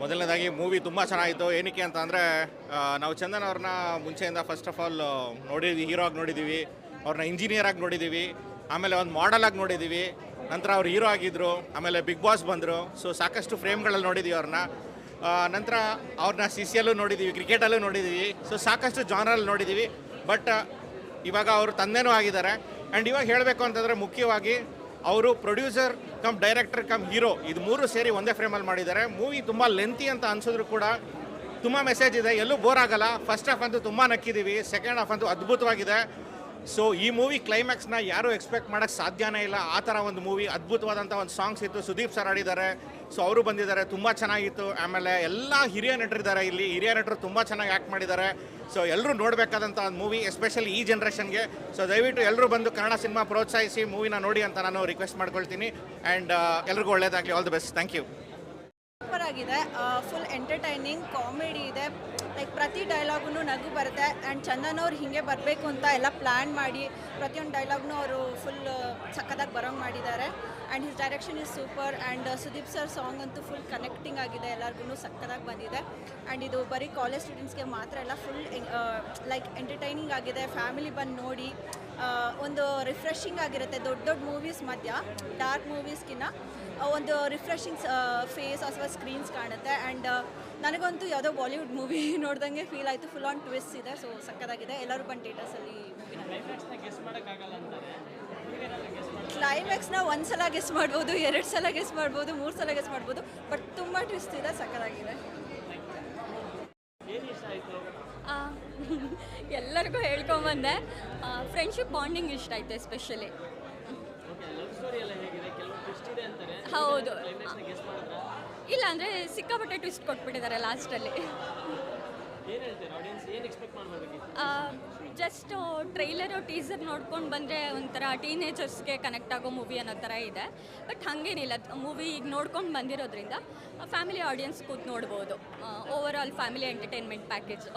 ಮೊದಲನೇದಾಗಿ ಮೂವಿ ತುಂಬ ಚೆನ್ನಾಗಿತ್ತು. ಏನಕ್ಕೆ ಅಂತ ಅಂದರೆ ನಾವು ಚಂದನ್ ಅವ್ರನ್ನ ಮುಂಚೆಯಿಂದ ಫಸ್ಟ್ ಆಫ್ ಆಲ್ ನೋಡಿದ್ವಿ ಹೀರೋ ಆಗಿ ನೋಡಿದ್ದೀವಿ ಅವ್ರನ್ನ ಇಂಜಿನಿಯರ್ ಆಗಿ ನೋಡಿದ್ದೀವಿ ಆಮೇಲೆ ಒಂದು ಮಾಡೆಲ್ ಆಗಿ ನೋಡಿದ್ದೀವಿ ನಂತರ ಅವ್ರು ಹೀರೋ ಆಗಿದ್ದರು ಆಮೇಲೆ ಬಿಗ್ ಬಾಸ್ ಬಂದರು. ಸೊ ಸಾಕಷ್ಟು ಫ್ರೇಮ್ಗಳಲ್ಲಿ ನೋಡಿದ್ದೀವಿ ಅವ್ರನ್ನ. ನಂತರ ಅವ್ರನ್ನ ಸಿ ಸಿ ಅಲ್ಲೂ ನೋಡಿದ್ದೀವಿ ಕ್ರಿಕೆಟಲ್ಲೂ ನೋಡಿದ್ದೀವಿ ಸೊ ಸಾಕಷ್ಟು ಜಾನರಲ್ಲಿ ನೋಡಿದ್ದೀವಿ ಬಟ್ ಇವಾಗ ಅವರು ತಂದೆನೂ ಆಗಿದ್ದಾರೆ. ಆ್ಯಂಡ್ ಇವಾಗ ಹೇಳಬೇಕು ಅಂತಂದರೆ ಮುಖ್ಯವಾಗಿ ಅವರು producer cum director cum hero ಇದು ಮೂರು ಸೇರಿ ಒಂದೇ ಫ್ರೇಮಲ್ಲಿ ಮಾಡಿದ್ದಾರೆ. ಮೂವಿ ತುಂಬ ಲೆಂತಿ ಅಂತ ಅನ್ಸಿದ್ರು ಕೂಡ ತುಂಬ ಮೆಸೇಜ್ ಇದೆ. ಎಲ್ಲೂ ಬೋರ್ ಆಗಲ್ಲ. ಫಸ್ಟ್ ಹಾಫ್ ಅಂತೂ ತುಂಬ ನಕ್ಕಿದ್ದೀವಿ ಸೆಕೆಂಡ್ ಹಾಫ್ ಅಂತೂ ಅದ್ಭುತವಾಗಿದೆ. ಸೊ ಈ ಮೂವಿ ಕ್ಲೈಮ್ಯಾಕ್ಸ್ನ ಯಾರೂ ಎಕ್ಸ್ಪೆಕ್ಟ್ ಮಾಡೋಕ್ಕೆ ಸಾಧ್ಯನೇ ಇಲ್ಲ. ಆ ಥರ ಒಂದು ಮೂವಿ ಅದ್ಭುತವಾದಂಥ ಒಂದು ಸಾಂಗ್ಸ್ ಇತ್ತು. ಸುದೀಪ್ ಸರ್ ಆಡಿದ್ದಾರೆ ಸೊ ಅವರು ಬಂದಿದ್ದಾರೆ, ತುಂಬ ಚೆನ್ನಾಗಿತ್ತು. ಆಮೇಲೆ ಎಲ್ಲ ಹಿರಿಯ ನಟರಿದ್ದಾರೆ ಇಲ್ಲಿ. ಹಿರಿಯ ನಟರು ತುಂಬ ಚೆನ್ನಾಗಿ ಆ್ಯಕ್ಟ್ ಮಾಡಿದ್ದಾರೆ. ಸೊ ಎಲ್ಲರೂ ನೋಡಬೇಕಾದಂಥ ಒಂದು ಮೂವಿ ಎಸ್ಪೆಷಲಿ ಈ ಜನ್ರೇಷನ್ಗೆ ಸೊ ದಯವಿಟ್ಟು ಎಲ್ಲರೂ ಬಂದು ಕನ್ನಡ ಸಿನಿಮಾ ಪ್ರೋತ್ಸಾಹಿಸಿ ಮೂವಿನ ನೋಡಿ ಅಂತ ನಾನು ರಿಕ್ವೆಸ್ಟ್ ಮಾಡ್ಕೊಳ್ತೀನಿ. ಆ್ಯಂಡ್ ಎಲ್ರಿಗೂ ಒಳ್ಳೇದಾಗಲಿ. All the best thank you ಆಗಿದೆ. ಫುಲ್ ಎಂಟರ್ಟೈನಿಂಗ್ ಕಾಮಿಡಿ ಇದೆ. ಲೈಕ್ ಪ್ರತಿ ಡೈಲಾಗೂ ನಗು ಬರುತ್ತೆ. ಆ್ಯಂಡ್ ಚಂದನ್ ಅವ್ರು ಹೀಗೆ ಬರಬೇಕು ಅಂತ ಎಲ್ಲ ಪ್ಲ್ಯಾನ್ ಮಾಡಿ, ಪ್ರತಿಯೊಂದು ಡೈಲಾಗ್ನು ಅವರು ಫುಲ್ ಸಕ್ಕದಾಗಿ ಬರೋಂಗೆ ಮಾಡಿದ್ದಾರೆ. And his direction is super and Sudeep sir song ಅಂತೂ ಫುಲ್ ಕನೆಕ್ಟಿಂಗ್ ಆಗಿದೆ. ಎಲ್ಲರಿಗೂ ಸಕ್ಕದಾಗಿ ಬಂದಿದೆ. ಆ್ಯಂಡ್ ಇದು ಬರೀ ಕಾಲೇಜ್ ಸ್ಟೂಡೆಂಟ್ಸ್ಗೆ ಮಾತ್ರ ಎಲ್ಲ ಫುಲ್ ಲೈಕ್ ಎಂಟರ್ಟೈನಿಂಗ್ ಆಗಿದೆ. ಫ್ಯಾಮಿಲಿ ಬಂದು ನೋಡಿ ಒಂದು ರಿಫ್ರೆಶಿಂಗ್ ಆಗಿರುತ್ತೆ. ದೊಡ್ಡ ದೊಡ್ಡ ಮೂವೀಸ್ ಮಧ್ಯ ಡಾರ್ಕ್ ಮೂವೀಸ್ಗಿನ್ನ ಒಂದು ರಿಫ್ರೆಶಿಂಗ್ ಫೇಸ್ ಅಥವಾ ಸ್ಕ್ರೀನ್ಸ್ ಕಾಣುತ್ತೆ. ಆ್ಯಂಡ್ ನನಗಂತೂ ಯಾವುದೋ ಬಾಲಿವುಡ್ ಮೂವಿ ನೋಡ್ದಂಗೆ ಫೀಲ್ ಆಯಿತು. ಫುಲ್ ಆನ್ ಟ್ವಿಸ್ಟ್ ಇದೆ. ಸೊ ಸಕ್ಕದಾಗಿದೆ ಎಲ್ಲರೂ ಬಂದು ಥಿಯೇಟರ್ಸಲ್ಲಿ ಕ್ಲೈಮ್ಯಾಕ್ಸ್ನ ಒಂದು ಸಲ ಗೆಸ್ ಮಾಡ್ಬೋದು ಎರಡು ಸಲ ಗೆಸ್ ಮಾಡ್ಬೋದು ಮೂರು ಸಲ ಗೆಸ್ ಮಾಡ್ಬೋದು. ಬಟ್ ತುಂಬ ಟ್ವಿಸ್ಟ್ ಇದೆ. ಸಕ್ಕದಾಗಿದೆ ಎಲ್ಲರಿಗೂ ಹೇಳ್ಕೊಂಬಂದೆ. ಫ್ರೆಂಡ್ಶಿಪ್ ಬಾಂಡಿಂಗ್ ಇಷ್ಟ ಆಯ್ತು ಎಸ್ಪೆಷಲಿ ಹೌದು. ಇಲ್ಲ ಅಂದರೆ ಸಿಕ್ಕಾಪಟ್ಟೆ ಟ್ವಿಸ್ಟ್ ಕೊಟ್ಬಿಟ್ಟಿದ್ದಾರೆ ಲಾಸ್ಟಲ್ಲಿ ಜಸ್ಟ್ ಟ್ರೈಲರು ಟೀಸರ್ ನೋಡ್ಕೊಂಡು ಬಂದರೆ ಒಂಥರ ಟೀನೇಜರ್ಸ್ಗೆ ಕನೆಕ್ಟ್ ಆಗೋ ಮೂವಿ ಅನ್ನೋ ಥರ ಇದೆ. ಬಟ್ ಹಾಗೇನಿಲ್ಲ. ಮೂವಿ ಈಗ ನೋಡ್ಕೊಂಡು ಬಂದಿರೋದ್ರಿಂದ ಫ್ಯಾಮಿಲಿ ಆಡಿಯನ್ಸ್ ಕೂತ್ ನೋಡ್ಬೋದು. Over all family entertainment package